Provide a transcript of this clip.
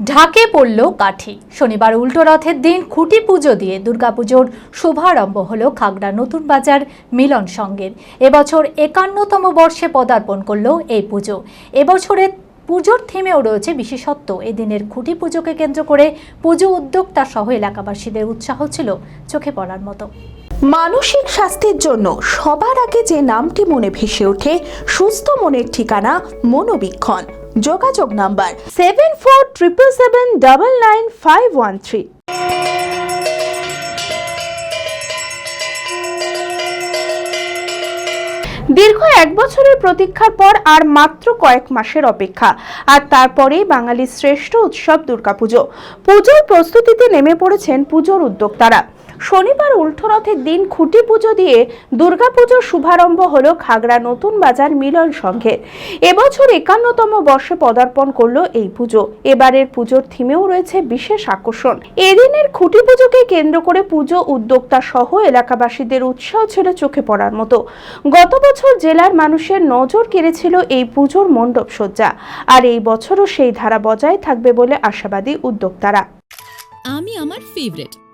ঢাকে পড়ল কাঠি। শনিবার উল্টো রথের দিন খুঁটি পুজো দিয়ে দুর্গাপুজোর শুভারম্ভ হল খাগড়া নতুন বাজার মিলন সঙ্গের। এবছর একান্নতম বর্ষে পদার্পণ করল এই পুজো। এবছরের পুজোর থিমেও রয়েছে বিশেষত্ব। এদিনের খুঁটি পুজোকে কেন্দ্র করে পুজো উদ্যোক্তা সহ এলাকাবাসীদের উৎসাহ ছিল চোখে পড়ার মতো। মানসিক স্বাস্থ্যের জন্য সবার আগে যে নামটি মনে ভেসে ওঠে, সুস্থ মনের ঠিকানা মনোবীক্ষণ। যোগাযোগ number seven four triple seven double nine five one three দীর্ঘ এক বছরের প্রতীক্ষার পর আর মাত্র কয়েক মাসের অপেক্ষা। আর তারপরেই বাঙালির শ্রেষ্ঠ উৎসব দুর্গাপুজো। পুজোর প্রস্তুতিতে নেমে পড়েছেন পুজোর উদ্যোক্তারা। শনিবার উল্টো রথের দিন খুঁটি পুজো দিয়ে দুর্গাপুজোর শুভারম্ভ হল খাগড়া নতুন বাজার মিলন সংঘের এবছর একান্নতম বর্ষে পদার্পণ করল এই পুজো। এবারের পুজোর থিমেও রয়েছে বিশেষ আকর্ষণ। এদিনের খুঁটি পুজোকে কেন্দ্র করে পুজো উদ্যোক্তা সহ এলাকাবাসীদের উৎসাহ ছিল চোখে পড়ার মতো। গত বছর জেলার মানুষের নজর কেড়েছিল এই পুজোর মণ্ডপ সজ্জা। আর এই বছরও সেই ধারা বজায় থাকবে বলে আশাবাদী উদ্যোক্তারা। আমি আমার ফেভারিট